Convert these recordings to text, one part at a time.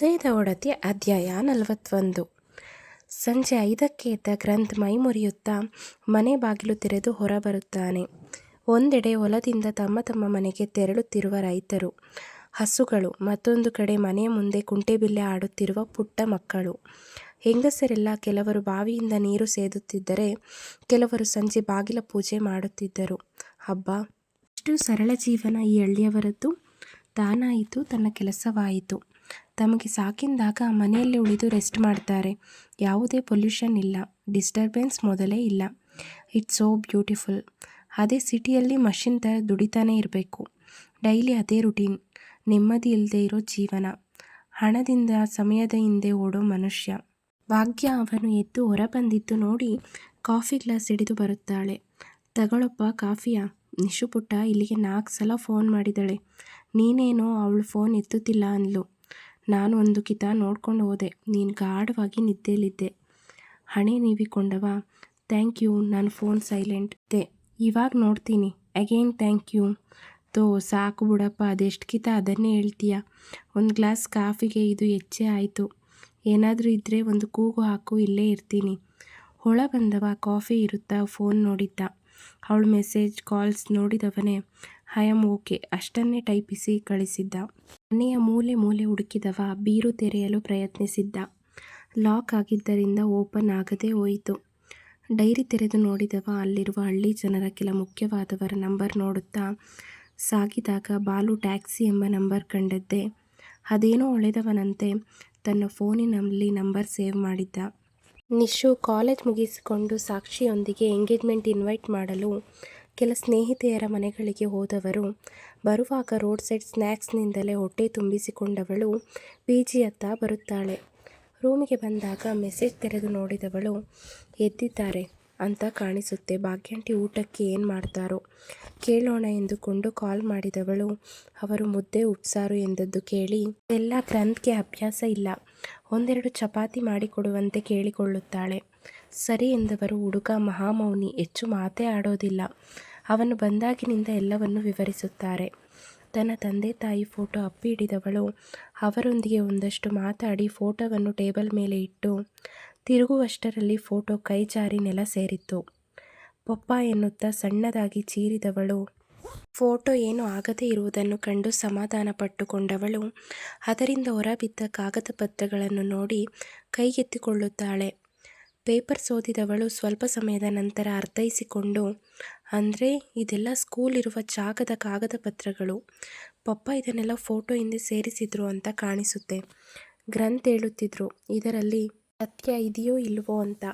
ಮುತ್ತೈದ ಒಡತಿ ಅಧ್ಯಾಯ ನಲವತ್ತೊಂದು ಸಂಜೆ ಐದಕ್ಕೆ ಎದ್ದ ಗ್ರಂಥ್ ಮೈ ಮುರಿಯುತ್ತಾ ಮನೆ ಬಾಗಿಲು ತೆರೆದು ಹೊರಬರುತ್ತಾನೆ. ಒಂದೆಡೆ ಹೊಲದಿಂದ ತಮ್ಮ ತಮ್ಮ ಮನೆಗೆ ತೆರಳುತ್ತಿರುವ ರೈತರು, ಹಸುಗಳು, ಮತ್ತೊಂದು ಕಡೆ ಮನೆಯ ಮುಂದೆ ಕುಂಟೆಬಿಲ್ಲೆ ಆಡುತ್ತಿರುವ ಪುಟ್ಟ ಮಕ್ಕಳು. ಹೆಂಗಸರೆಲ್ಲ ಕೆಲವರು ಬಾವಿಯಿಂದ ನೀರು ಸೇದುತ್ತಿದ್ದರೆ, ಕೆಲವರು ಸಂಜೆ ಬಾಗಿಲ ಪೂಜೆ ಮಾಡುತ್ತಿದ್ದರು. ಹಬ್ಬ ಇಷ್ಟು ಸರಳ ಜೀವನ ಈ ಹಳ್ಳಿಯವರದ್ದು! ತಾನಾಯಿತು ತನ್ನ ಕೆಲಸವಾಯಿತು. ತಮಗೆ ಸಾಕಿಂದಾಗ ಮನೆಯಲ್ಲೇ ಉಳಿದು ರೆಸ್ಟ್ ಮಾಡ್ತಾರೆ. ಯಾವುದೇ ಪೊಲ್ಯೂಷನ್ ಇಲ್ಲ, ಡಿಸ್ಟರ್ಬೆನ್ಸ್ ಮೊದಲೇ ಇಲ್ಲ. It's so beautiful. ಅದೇ ಸಿಟಿಯಲ್ಲಿ ಮಷಿನ್ ಥರ ದುಡಿತಾನೇ ಇರಬೇಕು ಡೈಲಿ ಅದೇ ರುಟೀನ್. ನೆಮ್ಮದಿ ಇಲ್ಲದೆ ಇರೋ ಜೀವನ. ಹಣದಿಂದ ಸಮಯದ ಹಿಂದೆ ಓಡೋ ಮನುಷ್ಯ. ಭಾಗ್ಯ ಅವನು ಎದ್ದು ಹೊರಬಂದಿದ್ದು ನೋಡಿ ಕಾಫಿ ಗ್ಲಾಸ್ ಹಿಡಿದು ಬರುತ್ತಾಳೆ. ತಗೊಳಪ್ಪ ಕಾಫಿಯಾ ನಿಶು ಪುಟ್ಟ ಇಲ್ಲಿಗೆ ನಾಲ್ಕು ಸಲ ಫೋನ್ ಮಾಡಿದಳೆ. ನೀನೇನೋ ಅವಳು ಫೋನ್ ಎತ್ತುತ್ತಿಲ್ಲ ಅಂದ್ಲು. ನಾನು ಒಂದು ಕಿತ ನೋಡ್ಕೊಂಡು ಹೋದೆ. ನೀನು ಗಾಢವಾಗಿ ನಿದ್ದೆಯಲ್ಲಿದ್ದೆ ಹಣೆ ನೀವಿಕೊಂಡವ ಥ್ಯಾಂಕ್ ಯು ನಾನು ಫೋನ್ ಸೈಲೆಂಟ್ ದೆ ಇವಾಗ ನೋಡ್ತೀನಿ. Again thank you. ತೋ ಸಾಕು ಬಿಡಪ್ಪ ಅದೆಷ್ಟು ಕಿತ ಅದನ್ನೇ ಹೇಳ್ತೀಯ. ಒಂದು ಗ್ಲಾಸ್ ಕಾಫಿಗೆ ಇದು ಹೆಚ್ಚೆ ಆಯಿತು ಏನಾದರೂ ಇದ್ದರೆ ಒಂದು ಕೂಗು ಹಾಕು ಇಲ್ಲೇ ಇರ್ತೀನಿ. ಹೊಳ ಬಂದವ ಕಾಫಿ ಇರುತ್ತಾ ಫೋನ್ ನೋಡಿದ್ದ. ಅವಳು ಮೆಸೇಜ್, ಕಾಲ್ಸ್ ನೋಡಿದವನೇ ಆಮ್ ಓಕೆ ಅಷ್ಟನ್ನೇ ಟೈಪಿಸಿ ಕಳಿಸಿದ್ದ. ಮನೆಯ ಮೂಲೆ ಮೂಲೆ ಹುಡುಕಿದವ ಬೀರು ತೆರೆಯಲು ಪ್ರಯತ್ನಿಸಿದ್ದ. ಲಾಕ್ ಆಗಿದ್ದರಿಂದ ಓಪನ್ ಆಗದೇ ಹೋಯಿತು. ಡೈರಿ ತೆರೆದು ನೋಡಿದವ ಅಲ್ಲಿರುವ ಹಳ್ಳಿ ಜನರ ಕೆಲ ಮುಖ್ಯವಾದವರ ನಂಬರ್ ನೋಡುತ್ತಾ ಸಾಗಿದಾಗ, ಬಾಲು ಟ್ಯಾಕ್ಸಿ ಎಂಬ ನಂಬರ್ ಕಂಡದ್ದೇ ಅದೇನೋ ಒಳೆದವನಂತೆ ತನ್ನ ಫೋನಿನಲ್ಲಿ ನಂಬರ್ ಸೇವ್ ಮಾಡಿದ್ದ. ನಿಶು ಕಾಲೇಜ್ ಮುಗಿಸಿಕೊಂಡು ಸಾಕ್ಷಿಯೊಂದಿಗೆ ಎಂಗೇಜ್ಮೆಂಟ್ ಇನ್ವೈಟ್ ಮಾಡಲು ಕೆಲ ಸ್ನೇಹಿತೆಯರ ಮನೆಗಳಿಗೆ ಹೋದವರು. ಬರುವಾಗ ರೋಡ್ ಸೈಡ್ ಸ್ನ್ಯಾಕ್ಸ್ನಿಂದಲೇ ಹೊಟ್ಟೆ ತುಂಬಿಸಿಕೊಂಡವಳು ಪಿಜಿಯತ್ತ ಬರುತ್ತಾಳೆ. ರೂಮಿಗೆ ಬಂದಾಗ ಮೆಸೇಜ್ ತೆರೆದು ನೋಡಿದವಳು, ಎದ್ದಿದ್ದಾರೆ ಅಂತ ಕಾಣಿಸುತ್ತೆ. ಭಾಗ್ಯಂಟಿ ಊಟಕ್ಕೆ ಏನು ಮಾಡ್ತಾರೋ ಕೇಳೋಣ ಎಂದುಕೊಂಡು ಕಾಲ್ ಮಾಡಿದವಳು, ಅವರು ಮುದ್ದೆ ಉಪ್ಸಾರು ಎಂದದ್ದು ಕೇಳಿ ಎಲ್ಲ ಗ್ರಂಥ್ಗೆ ಅಭ್ಯಾಸ ಇಲ್ಲ. ಒಂದೆರಡು ಚಪಾತಿ ಮಾಡಿಕೊಡುವಂತೆ ಕೇಳಿಕೊಳ್ಳುತ್ತಾಳೆ. ಸರಿ ಎಂದವರು ಹುಡುಗ ಮಹಾಮೌನಿ, ಹೆಚ್ಚು ಮಾತೇ ಆಡೋದಿಲ್ಲ. ಅವನು ಬಂದಾಗಿನಿಂದ ಎಲ್ಲವನ್ನೂ ವಿವರಿಸುತ್ತಾರೆ. ತನ್ನ ತಂದೆ ತಾಯಿ ಫೋಟೋ ಅಪ್ಪಿ ಹಿಡಿದವಳು ಅವರೊಂದಿಗೆ ಒಂದಷ್ಟು ಮಾತಾಡಿ ಫೋಟೋವನ್ನು ಟೇಬಲ್ ಮೇಲೆ ಇಟ್ಟು ತಿರುಗುವಷ್ಟರಲ್ಲಿ ಫೋಟೋ ಕೈ ಜಾರಿ ನೆಲ ಸೇರಿತ್ತು. ಪಪ್ಪ ಎನ್ನುತ್ತಾ ಸಣ್ಣದಾಗಿ ಚೀರಿದವಳು ಫೋಟೋ ಏನೂ ಆಗದೇ ಇರುವುದನ್ನು ಕಂಡು ಸಮಾಧಾನ ಪಟ್ಟುಕೊಂಡವಳು ಅದರಿಂದ ಹೊರಬಿದ್ದ ಕಾಗದ ಪತ್ರಗಳನ್ನು ನೋಡಿ ಕೈಗೆತ್ತಿಕೊಳ್ಳುತ್ತಾಳೆ. ಪೇಪರ್ಸ್ ಓದಿದವಳು ಸ್ವಲ್ಪ ಸಮಯದ ನಂತರ ಅರ್ಥೈಸಿಕೊಂಡು, ಅಂದರೆ ಇದೆಲ್ಲ ಸ್ಕೂಲ್ ಇರುವ ಜಾಗದ ಕಾಗದ ಪತ್ರಗಳು. ಪಪ್ಪ ಇದನ್ನೆಲ್ಲ ಫೋಟೋ ಹಿಂದೆ ಸೇರಿಸಿದ್ರು ಅಂತ ಕಾಣಿಸುತ್ತೆ. ಗ್ರಂಥ್ ಹೇಳುತ್ತಿದ್ರು, ಇದರಲ್ಲಿ ಸತ್ಯ ಇದೆಯೋ ಇಲ್ವೋ ಅಂತ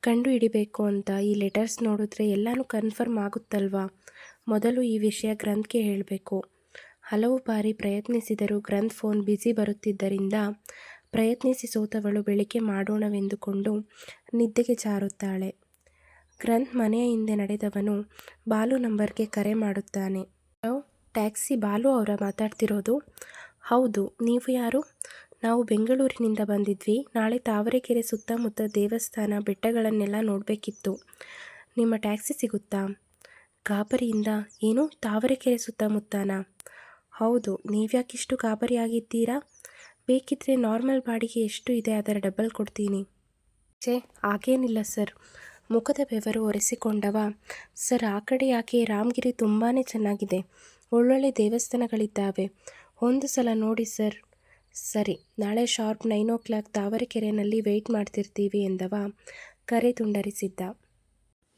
ಕಂಡು ಹಿಡಿಬೇಕು ಅಂತ. ಈ ಲೆಟರ್ಸ್ ನೋಡಿದ್ರೆ ಎಲ್ಲಾನು ಕನ್ಫರ್ಮ್ ಆಗುತ್ತಲ್ವಾ. ಮೊದಲು ಈ ವಿಷಯ ಗ್ರಂಥ್ಗೆ ಹೇಳಬೇಕು ಹಲವು ಬಾರಿ ಪ್ರಯತ್ನಿಸಿದರೂ ಗ್ರಂಥ್ ಫೋನ್ ಬ್ಯುಸಿ ಬರುತ್ತಿದ್ದರಿಂದ ಪ್ರಯತ್ನಿಸಿ ಸೋತವಳು ಬೆಳಿಗ್ಗೆ ಮಾಡೋಣವೆಂದುಕೊಂಡು ನಿದ್ದೆಗೆ ಜಾರುತ್ತಾಳೆ. ಗ್ರಂಥ್ ಮನೆಯ ಹಿಂದೆ ನಡೆದವನು ಬಾಲು ನಂಬರ್ಗೆ ಕರೆ ಮಾಡುತ್ತಾನೆ. ಟ್ಯಾಕ್ಸಿ ಬಾಲು ಅವರ ಮಾತಾಡ್ತಿರೋದು? ಹೌದು ನೀವು ಯಾರು? ನಾವು ಬೆಂಗಳೂರಿನಿಂದ ಬಂದಿದ್ವಿ. ನಾಳೆ ತಾವರೆಕೆರೆ ಸುತ್ತಮುತ್ತ ದೇವಸ್ಥಾನ, ಬೆಟ್ಟಗಳನ್ನೆಲ್ಲ ನೋಡಬೇಕಿತ್ತು ನಿಮ್ಮ ಟ್ಯಾಕ್ಸಿ ಸಿಗುತ್ತಾ? ಗಾಬರಿಯಿಂದ ಏನು ತಾವರೆಕೆರೆ ಸುತ್ತಮುತ್ತನಾ? ಹೌದು ನೀವ್ಯಾಕಿಷ್ಟು ಗಾಬರಿಯಾಗಿದ್ದೀರಾ? ಬೇಕಿದ್ರೆ ನಾರ್ಮಲ್ ಬಾಡಿಗೆ ಎಷ್ಟು ಇದೆ ಅದರ ಡಬಲ್ ಕೊಡ್ತೀನಿ. ಛೇ, ಹಾಗೇನಿಲ್ಲ ಸರ್. ಮುಖದ ಬೆವರು ಒರೆಸಿಕೊಂಡವ ಸರ್, ಆ ಕಡೆ ಯಾಕೆ ರಾಮಗಿರಿ ತುಂಬಾ ಚೆನ್ನಾಗಿದೆ. ಒಳ್ಳೊಳ್ಳೆ ದೇವಸ್ಥಾನಗಳಿದ್ದಾವೆ. ಒಂದು ಸಲ ನೋಡಿ ಸರ್. ಸರಿ, ನಾಳೆ ಶಾರ್ಪ್ ನೈನ್ ಓ ಕ್ಲಾಕ್ ತಾವರೆಕೆರೆನಲ್ಲಿ ವೆಯ್ಟ್ ಮಾಡ್ತಿರ್ತೀವಿ ಎಂದವ ಕರೆ ತುಂಡರಿಸಿದ್ದ.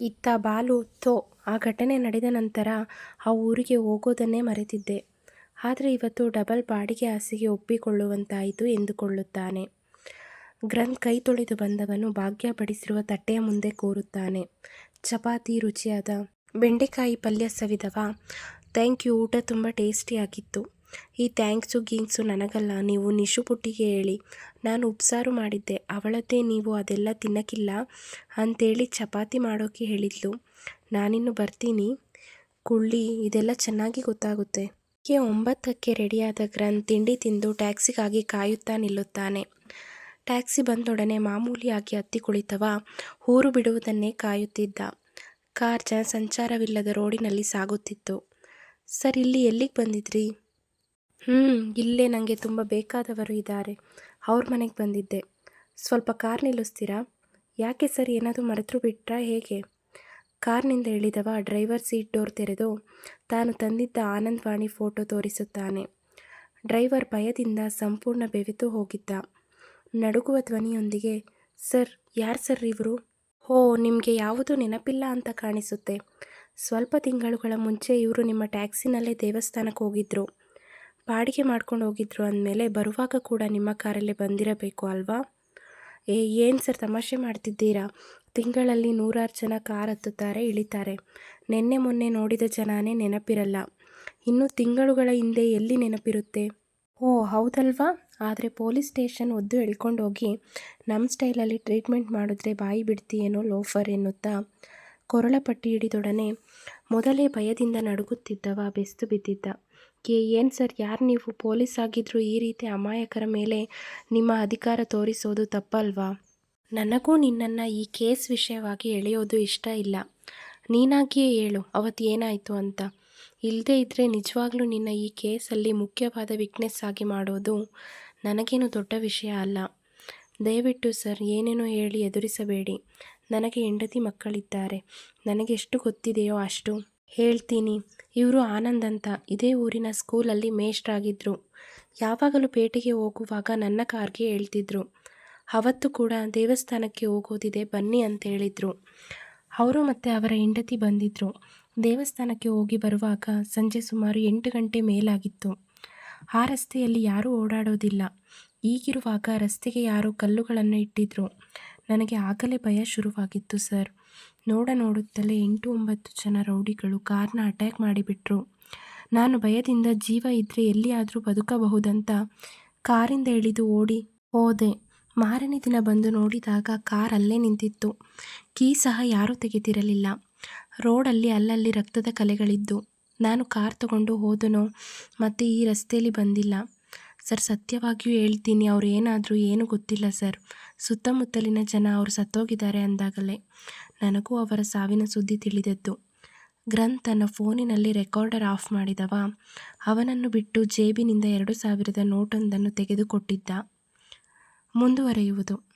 ಇತ್ತ ಬಾಲು ಥೋ, ಆ ಘಟನೆ ನಡೆದ ನಂತರ ಆ ಊರಿಗೆ ಹೋಗೋದನ್ನೇ ಮರೆತಿದ್ದೆ. ಆದ್ರೆ ಇವತ್ತು ಡಬಲ್ ಬಾಡಿಗೆ ಆಸೆಗೆ ಒಪ್ಪಿಕೊಳ್ಳುವಂತಾಯಿತು ಎಂದುಕೊಳ್ಳುತ್ತಾನೆ. ಗ್ರಂಥ್ ಕೈ ತೊಳೆದು ಬಂದವನು ಭಾಗ್ಯ ಬಡಿಸಿರುವ ತಟ್ಟೆಯ ಮುಂದೆ ಕೂರುತ್ತಾನೆ. ಚಪಾತಿ, ರುಚಿಯಾದ ಬೆಂಡೆಕಾಯಿ ಪಲ್ಯ ಸವಿದವ ಥ್ಯಾಂಕ್ ಯು ಊಟ ತುಂಬ ಟೇಸ್ಟಿಯಾಗಿತ್ತು. ಈ ಥ್ಯಾಂಕ್ಸು ಗೀಂಕ್ಸು ನನಗಲ್ಲ ನೀವು ನಿಶು ಪುಟ್ಟಿಗೆ ಹೇಳಿ. ನಾನು ಉಪ್ಸಾರು ಮಾಡಿದ್ದೆ ಅವಳದ್ದೇ ನೀವು ಅದೆಲ್ಲ ತಿನ್ನಕ್ಕಿಲ್ಲ ಅಂತೇಳಿ ಚಪಾತಿ ಮಾಡೋಕೆ ಹೇಳಿದ್ಲು. ನಾನಿನ್ನು ಬರ್ತೀನಿ ಕುಳ್ಳಿ ಇದೆಲ್ಲ ಚೆನ್ನಾಗಿ ಗೊತ್ತಾಗುತ್ತೆ. ಬೆಳಿಗ್ಗೆ ಒಂಬತ್ತಕ್ಕೆ ರೆಡಿಯಾದ ಗ್ರನ್ ತಿಂಡಿ ತಿಂದು ಟ್ಯಾಕ್ಸಿಗಾಗಿ ಕಾಯುತ್ತಾ ನಿಲ್ಲುತ್ತಾನೆ. ಟ್ಯಾಕ್ಸಿ ಬಂದೊಡನೆ ಮಾಮೂಲಿಯಾಗಿ ಹತ್ತಿ ಕುಳಿತವ, ಊರು ಬಿಡುವುದನ್ನೇ ಕಾಯುತ್ತಿದ್ದ. ಕಾರ್ ಜನಸಂಚಾರವಿಲ್ಲದ ರೋಡಿನಲ್ಲಿ ಸಾಗುತ್ತಿತ್ತು. ಸರ್, ಇಲ್ಲಿ ಎಲ್ಲಿಗೆ ಬಂದಿದ್ರಿ? ಹ್ಞೂ ಇಲ್ಲೇ ನನಗೆ ತುಂಬ ಬೇಕಾದವರು ಇದ್ದಾರೆ ಅವ್ರ ಮನೆಗೆ ಬಂದಿದ್ದೆ ಸ್ವಲ್ಪ ಕಾರ್ ನಿಲ್ಲಿಸ್ತೀರಾ ಯಾಕೆ ಸರ್, ಏನಾದರೂ ಮರೆತರು ಬಿಟ್ರಾ ಹೇಗೆ ಕಾರ್ನಿಂದ ಇಳಿದವ ಡ್ರೈವರ್ ಸೀಟ್ ಡೋರ್ ತೆರೆದು ತಾನು ತಂದಿದ್ದ ಆನಂದವಾಣಿ ಫೋಟೋ ತೋರಿಸುತ್ತಾನೆ. ಡ್ರೈವರ್ ಭಯದಿಂದ ಸಂಪೂರ್ಣ ಬೆವೆತು ಹೋಗಿದ್ದ. ನಡುಗುವ ಧ್ವನಿಯೊಂದಿಗೆ, ಸರ್, ಯಾರು ಸರ್ ಇವರು? ಓ ನಿಮಗೆ ಯಾವುದೂ ನೆನಪಿಲ್ಲ ಅಂತ ಕಾಣಿಸುತ್ತೆ. ಸ್ವಲ್ಪ ತಿಂಗಳುಗಳ ಮುಂಚೆ ಇವರು ನಿಮ್ಮ ಟ್ಯಾಕ್ಸಿನಲ್ಲೇ ದೇವಸ್ಥಾನಕ್ಕೆ ಹೋಗಿದ್ರು. ಬಾಡಿಗೆ ಮಾಡ್ಕೊಂಡು ಹೋಗಿದ್ರು ಅಂದಮೇಲೆ ಬರುವಾಗ ಕೂಡ ನಿಮ್ಮ ಕಾರಲ್ಲೇ ಬಂದಿರಬೇಕು ಅಲ್ವಾ? ಏ, ಏನು ಸರ್ ತಮಾಷೆ ಮಾಡ್ತಿದ್ದೀರಾ? ತಿಂಗಳಲ್ಲಿ ನೂರಾರು ಜನ ಕಾರ್ ಹತ್ತುತ್ತಾರೆ, ಇಳಿತಾರೆ. ನಿನ್ನೆ ಮೊನ್ನೆ ನೋಡಿದ ಜನಾನೇ ನೆನಪಿರಲ್ಲ. ಇನ್ನು ತಿಂಗಳುಗಳ ಹಿಂದೆ ಎಲ್ಲಿ ನೆನಪಿರುತ್ತೆ? ಓ, ಹೌದಲ್ವಾ? ಆದರೆ ಪೊಲೀಸ್ ಸ್ಟೇಷನ್ ಒದ್ದು ಎಳ್ಕೊಂಡು ಹೋಗಿ ನಮ್ಮ ಸ್ಟೈಲಲ್ಲಿ ಟ್ರೀಟ್ಮೆಂಟ್ ಮಾಡಿದ್ರೆ ಬಾಯಿ ಬಿಡ್ತೀಯೇನೋ ಲೋಫರ್ ಎನ್ನುತ್ತಾ ಕೊರಳ ಪಟ್ಟಿ ಹಿಡಿದೊಡನೆ ಮೊದಲೇ ಭಯದಿಂದ ನಡುಗುತ್ತಿದ್ದವ, ಬೆಸ್ತು ಬಿದ್ದಿದ್ದ. ಏ, ಏನು ಸರ್, ಯಾರು ನೀವು? ಪೊಲೀಸ್ ಆಗಿದ್ದರೂ ಈ ರೀತಿ ಅಮಾಯಕರ ಮೇಲೆ ನಿಮ್ಮ ಅಧಿಕಾರ ತೋರಿಸೋದು ತಪ್ಪಲ್ವಾ? ನನಗೂ ನಿನ್ನನ್ನು ಈ ಕೇಸ್ ವಿಷಯವಾಗಿ ಎಳೆಯೋದು ಇಷ್ಟ ಇಲ್ಲ. ನೀನಾಗಿಯೇ ಹೇಳು ಅವತ್ತು ಏನಾಯಿತು ಅಂತ. ಇಲ್ಲದೇ ಇದ್ದರೆ ನಿಜವಾಗ್ಲೂ ನಿನ್ನ ಈ ಕೇಸಲ್ಲಿ ಮುಖ್ಯವಾದ ವಿಕ್ನೆಸ್ ಆಗಿ ಮಾಡೋದು ನನಗೇನು ದೊಡ್ಡ ವಿಷಯ ಅಲ್ಲ. ದಯವಿಟ್ಟು ಸರ್, ಏನೇನೋ ಹೇಳಿ ಎದುರಿಸಬೇಡಿ. ನನಗೆ ಹೆಂಡತಿ ಮಕ್ಕಳಿದ್ದಾರೆ. ನನಗೆ ಎಷ್ಟು ಗೊತ್ತಿದೆಯೋ ಅಷ್ಟು ಹೇಳ್ತೀನಿ. ಇವರು ಆನಂದ್ ಅಂತ. ಇದೇ ಊರಿನ ಸ್ಕೂಲಲ್ಲಿ ಮೇಷ್ಟ್ರಾಗಿದ್ದರು ಯಾವಾಗಲೂ ಪೇಟೆಗೆ ಹೋಗುವಾಗ ನನ್ನ ಕಾರ್ಗೆ ಹೇಳ್ತಿದ್ರು. ಅವತ್ತು ಕೂಡ ದೇವಸ್ಥಾನಕ್ಕೆ ಹೋಗೋದಿದೆ, ಬನ್ನಿ ಅಂತ ಹೇಳಿದರು. ಅವರು ಮತ್ತು ಅವರ ಹೆಂಡತಿ ಬಂದಿದ್ದರು ದೇವಸ್ಥಾನಕ್ಕೆ ಹೋಗಿ ಬರುವಾಗ ಸಂಜೆ ಸುಮಾರು ಎಂಟು ಗಂಟೆ ಮೇಲಾಗಿತ್ತು. ಆ ರಸ್ತೆಯಲ್ಲಿ ಯಾರೂ ಓಡಾಡೋದಿಲ್ಲ. ಈಗಿರುವಾಗ ರಸ್ತೆಗೆ ಯಾರೋ ಕಲ್ಲುಗಳನ್ನು ಇಟ್ಟಿದ್ರು. ನನಗೆ ಆಗಲೇ ಭಯ ಶುರುವಾಗಿತ್ತು ಸರ್. ನೋಡ ನೋಡುತ್ತಲೇ ಎಂಟು ಒಂಬತ್ತು ಜನ ರೌಡಿಗಳು ಕಾರ್ನ ಅಟ್ಯಾಕ್ ಮಾಡಿಬಿಟ್ರು. ನಾನು ಭಯದಿಂದ ಜೀವ ಇದ್ದರೆ ಎಲ್ಲಿಯಾದರೂ ಬದುಕಬಹುದಂತ ಕಾರಿಂದ ಇಳಿದು ಓಡಿ ಹೋದೆ. ಮಾರನೇ ದಿನ ಬಂದು ನೋಡಿದಾಗ ಕಾರ್ ಅಲ್ಲೇ ನಿಂತಿತ್ತು. ಕೀ ಸಹ ಯಾರೂ ತೆಗೆದಿರಲಿಲ್ಲ. ರೋಡಲ್ಲಿ ಅಲ್ಲಲ್ಲಿ ರಕ್ತದ ಕಲೆಗಳಿದ್ದು. ನಾನು ಕಾರ್ ತಗೊಂಡು ಹೋದನೋ ಮತ್ತು ಈ ರಸ್ತೆಯಲ್ಲಿ ಬಂದಿಲ್ಲ. ಸರ್, ಸತ್ಯವಾಗಿಯೂ ಹೇಳ್ತೀನಿ, ಅವ್ರು ಏನಾದರೂ ಏನೂ ಗೊತ್ತಿಲ್ಲ ಸರ್. ಸುತ್ತಮುತ್ತಲಿನ ಜನ ಅವರು ಸತ್ತೋಗಿದ್ದಾರೆ ಅಂದಾಗಲೇ. ನನಗೂ ಅವರ ಸಾವಿನ ಸುದ್ದಿ ತಿಳಿದದ್ದು. ಗ್ರಂಥ್ ತನ್ನ ಫೋನಿನಲ್ಲಿ ರೆಕಾರ್ಡರ್ ಆಫ್ ಮಾಡಿದವ. ಅವನನ್ನು ಬಿಟ್ಟು ಜೇಬಿನಿಂದ ಎರಡು ಸಾವಿರದ ನೋಟೊಂದನ್ನು ತೆಗೆದುಕೊಟ್ಟಿದ್ದ. ಮುಂದುವರೆಯುವುದು.